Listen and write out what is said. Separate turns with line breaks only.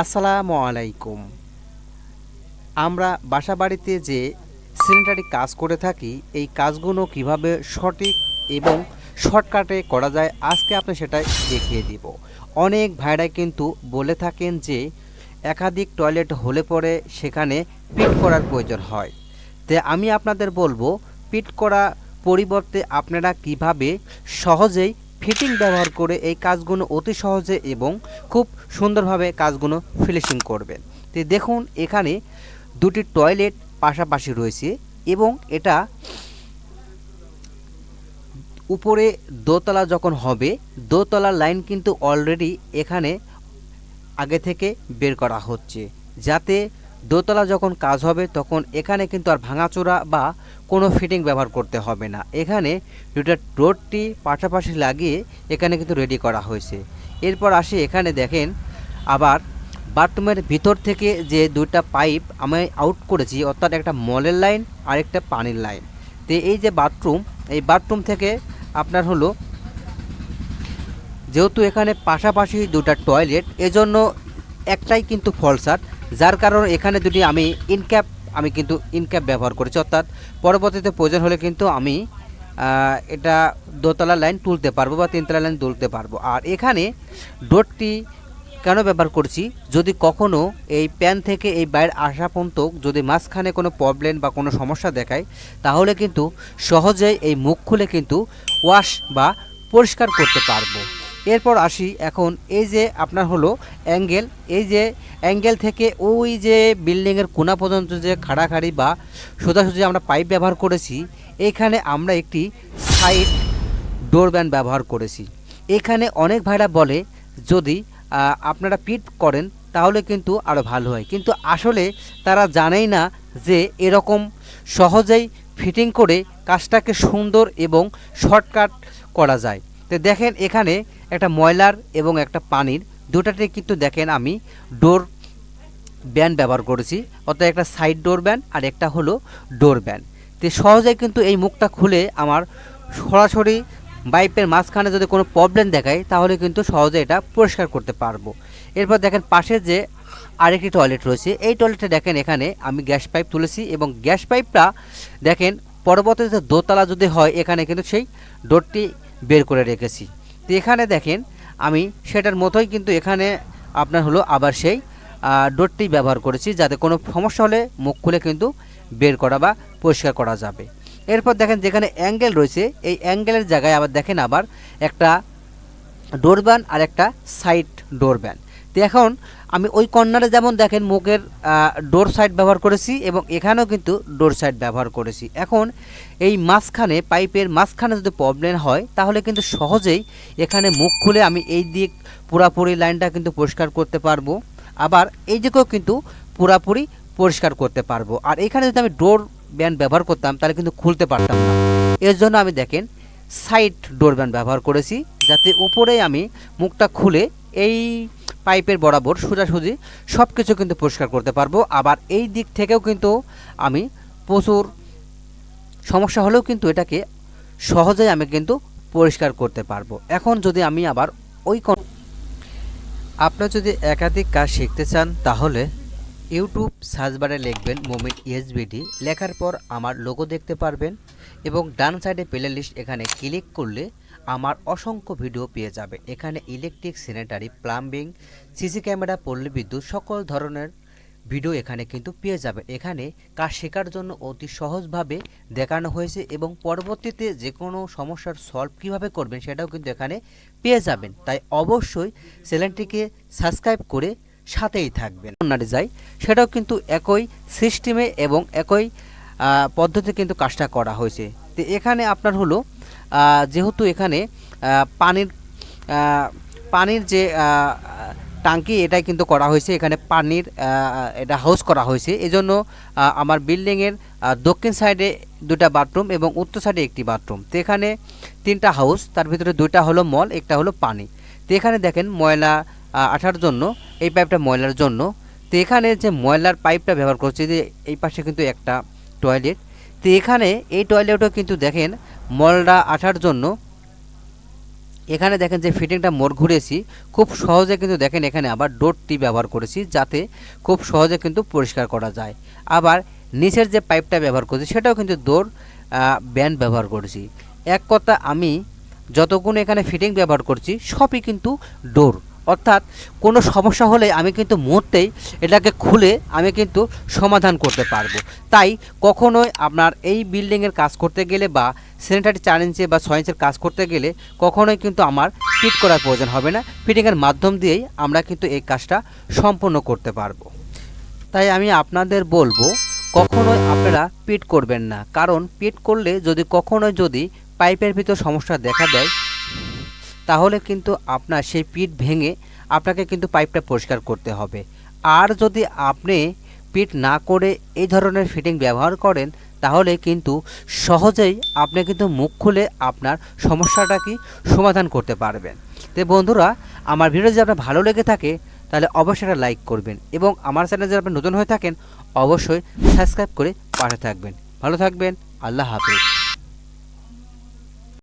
আসসালামু আলাইকুম। আমরা বাসা বাড়িতে যে স্যানিটারি কাজ করে থাকি, এই কাজগুলো কীভাবে সঠিক এবং শর্টকাটে করা যায়, আজকে আপনি সেটাই দেখিয়ে দিব। অনেক ভাইরা কিন্তু বলে থাকেন যে, একাধিক টয়লেট হলে পরে সেখানে পিট করার প্রয়োজন হয়। তে আমি আপনাদের বলব, পিট করা পরিবর্তে আপনারা কীভাবে সহজেই ফিটিং ব্যবহার করে এই কাজগুলো অতি সহজে এবং খুব সুন্দরভাবে কাজগুলো ফিনিশিং করবেন তো দেখুন, এখানে দুটি টয়লেট পাশাপাশি রয়েছে এবং এটা উপরে দোতলা যখন হবে, দোতলার লাইন কিন্তু অলরেডি এখানে আগে থেকে বের করা হচ্ছে। যাতে দোতলা যখন কাজ হবে, তখন এখানে কিন্তু আর ভাঙাচোরা বা কোনো ফিটিং ব্যবহার করতে হবে না। এখানে দুটা রোডটি পাশাপাশি লাগিয়ে এখানে কিন্তু রেডি করা হয়েছে। এরপর আসি এখানে দেখেন, আবার বাথরুমের ভিতর থেকে যে দুইটা পাইপ আমি আউট করেছি, অর্থাৎ একটা মলের লাইন আর একটা পানির লাইন তো এই যে বাথরুম, এই বাথরুম থেকে আপনার হলো, যেহেতু এখানে পাশাপাশি দুটা টয়লেট এজন্য একটাই কিন্তু ফলসাট যার কারণে এখানে দুটি আমি ইনক্যাপ আমি কিন্তু ইনক্যাপ ব্যবহার করেছি। অর্থাৎ পরবর্তীতে প্রয়োজন হলে কিন্তু আমি এটা দোতলা লাইন তুলতে পারব বা তিনতলা লাইন তুলতে পারব। আর এখানে ডোরটি কেন ব্যবহার করছি? যদি কখনো এই প্যান থেকে এই বাইরে আসা পর্যন্ত যদি মাঝখানে কোনো প্রবলেম বা কোনো সমস্যা দেখায়, তাহলে কিন্তু সহজেই এই মুখ খুলে কিন্তু ওয়াশ বা পরিষ্কার করতে পারব। এরপর আসি এখন এই যে আপনার হলো অ্যাঙ্গেল, এই যে অ্যাঙ্গেল থেকে ওই যে বিল্ডিংয়ের কোনা পর্যন্ত যে খাড়াখাড়ি বা সোজাসুজি আমরা পাইপ ব্যবহার করেছি, এখানে আমরা একটি সাইড ডোর ব্যবহার করেছি। এখানে অনেক ভাইরা বলে, যদি আপনারা পিট করেন, তাহলে কিন্তু আরও ভালো হয়। কিন্তু আসলে তারা জানেই না যে এরকম সহজেই ফিটিং করে কাজটাকে সুন্দর এবং শর্টকাট করা যায়। তো দেখেন এখানে একটা ময়লার এবং একটা পানির দুটাতে কিন্তু দেখেন আমি ডোর ব্যান ব্যবহার করেছি, অর্থাৎ একটা সাইড ডোর ব্যান আর একটা হলো ডোর ব্যান তো সহজেই কিন্তু এই মুখটা খুলে আমার সরাসরি পাইপের মাঝখানে যদি কোনো প্রবলেম দেখায়, তাহলে কিন্তু সহজে এটা পরিষ্কার করতে পারব। এরপর দেখেন পাশে যে আরেকটি টয়লেট রয়েছে, এই টয়লেটে দেখেন এখানে আমি গ্যাস পাইপ তুলেছি এবং গ্যাস পাইপটা দেখেন পরবর্তীতে দোতলা যদি হয়, এখানে কিন্তু সেই ডোরটি বের করে রেখেছি। তো এখানে দেখেন, আমি সেটার মতোই কিন্তু এখানে আপনার হলো আবার সেই ডোরটি ব্যবহার করেছি যাতে কোনো সমস্যা হলে মুখ খুলে কিন্তু বের করা বা পরিষ্কার করা যাবে। এরপর দেখেন যেখানে অ্যাঙ্গেল রয়েছে, এই অ্যাঙ্গেলের জায়গায় আবার দেখেন আবার একটা ডোরব্যান আর একটা সাইড ডোরব্যান। তো এখন আমি ওই কর্নারে যেমন দেখেন মুখের ডোর সাইড ব্যবহার করেছি এবং এখানেও কিন্তু ডোর সাইড ব্যবহার করেছি। এখন এই মাঝখানে পাইপের মাঝখানে যদি প্রবলেম হয়, তাহলে কিন্তু সহজেই এখানে মুখ খুলে আমি এই দিক পুরাপুরি লাইনটা কিন্তু পরিষ্কার করতে পারব। আবার এই দিকেও কিন্তু পুরাপুরি পরিষ্কার করতে পারব। আর এখানে যদি আমি ডোর ব্যান ব্যবহার করতাম, তাহলে কিন্তু খুলতে পারতাম না। এর জন্য আমি দেখেন সাইড ডোর ব্যান ব্যবহার করেছি, যাতে উপরে আমি মুখটা খুলে এই পাইপের বরাবর সোজাসুজি সব কিছু কিন্তু পরিষ্কার করতে পারব। আবার এই দিক থেকেও কিন্তু আমি প্রচুর সমস্যা হলেও কিন্তু এটাকে সহজেই আমি কিন্তু পরিষ্কার করতে পারব। এখন যদি আমি আবার ওই আপনার যদি একাধিক কাজ শিখতে চান, তাহলে ইউটিউব সার্চ বারে লিখবেন মোমেন্ট ইএসবিডি লেখার পর আমার লোগো দেখতে পারবেন এবং ডান সাইডে প্লে লিস্ট এখানে ক্লিক করলে আমার অসংখ্য ভিডিও পেয়ে যাবে। এখানে electric sanitary plumbing CC camera পল্লী বিদ্যুৎ, সকল ধরনের ভিডিও এখানে কিন্তু পেয়ে যাবেন এখানে কাজ শেখার জন্য অতি সহজভাবে দেখানো হয়েছে এবং পরবর্তীতে যে কোনো সমস্যার সলভ কীভাবে করবেন সেটাও কিন্তু এখানে পেয়ে যাবেন। তাই অবশ্যই চ্যানেলটিকে সাবস্ক্রাইব করে সাথেই থাকবেন। কর্নারে যাই সেটাও কিন্তু একই সিস্টেমে এবং একই পদ্ধতিতে কিন্তু কাজটা করা হয়েছে। তো এখানে আপনার হলো যেহেতু এখানে পানির পানির যে টাঙ্কি এটাই কিন্তু করা হয়েছে। এখানে পানির এটা হাউস করা হয়েছে। এজন্য আমার বিল্ডিংয়ের দক্ষিণ সাইডে দুটা বাথরুম এবং উত্তর সাইডে একটি বাথরুম তো এখানে তিনটা হাউস তার ভিতরে দুইটা হলো মল একটা হলো পানি। তো এখানে দেখেন ময়লা আঠার জন্য, এই পাইপটা ময়লার জন্য। তো এখানে যে ময়লার পাইপটা ব্যবহার করছে, যে এই পাশে কিন্তু একটা টয়লেট তো এখানে এই টয়লেটও কিন্তু দেখেন মলটা আঠার জন্য এখানে দেখেন যে ফিটিংটা মোড় ঘুরেছি, খুব সহজে কিন্তু দেখেন এখানে আবার ডোরটি ব্যবহার করেছি যাতে খুব সহজে কিন্তু পরিষ্কার করা যায়। আবার নিচের যে পাইপটা ব্যবহার করেছি, সেটাও কিন্তু ডোর ব্যান্ড ব্যবহার করেছি। এক কথা আমি যতক্ষণ এখানে ফিটিং ব্যবহার করছি, সবই কিন্তু ডোর অর্থাৎ কোনো সমস্যা হলে আমি কিন্তু মুহূর্তেই এটাকে খুলে আমি কিন্তু সমাধান করতে পারব। তাই কখনোই আপনার এই বিল্ডিংয়ের কাজ করতে গেলে বা স্যানিটারি ইঞ্চি বা ইঞ্চের কাজ করতে গেলে কখনোই কিন্তু আমার ফিট করার প্রয়োজন হবে না। ফিটিংয়ের মাধ্যম দিয়েই আমরা কিন্তু এই কাজটা সম্পূর্ণ করতে পারব। তাই আমি আপনাদের বলব, কখনোই আপনারা পিট করবেন না। কারণ পিট করলে যদি কখনোই যদি পাইপের ভিতর সমস্যা দেখা দেয় তাহলে কিন্তু আপনার সেই পিট ভেঙে আপনাকে কিন্তু পাইপটা পরিষ্কার করতে হবে। আর যদি আপনি পিট না করে এই ধরনের ফিটিং ব্যবহার করেন, তাহলে কিন্তু সহজেই আপনি কিন্তু মুখ খুলে আপনার সমস্যাটা কি সমাধান করতে পারবেন। তো বন্ধুরা, আমার ভিডিও যদি আপনার ভালো লেগে থাকে, তাহলে অবশ্যই একটা লাইক করবেন এবং আমার চ্যানেল যদি আপনি নতুন হয়ে থাকেন, অবশ্যই সাবস্ক্রাইব করে পাশে থাকবেন। ভালো থাকবেন, আল্লাহ হাফিজ।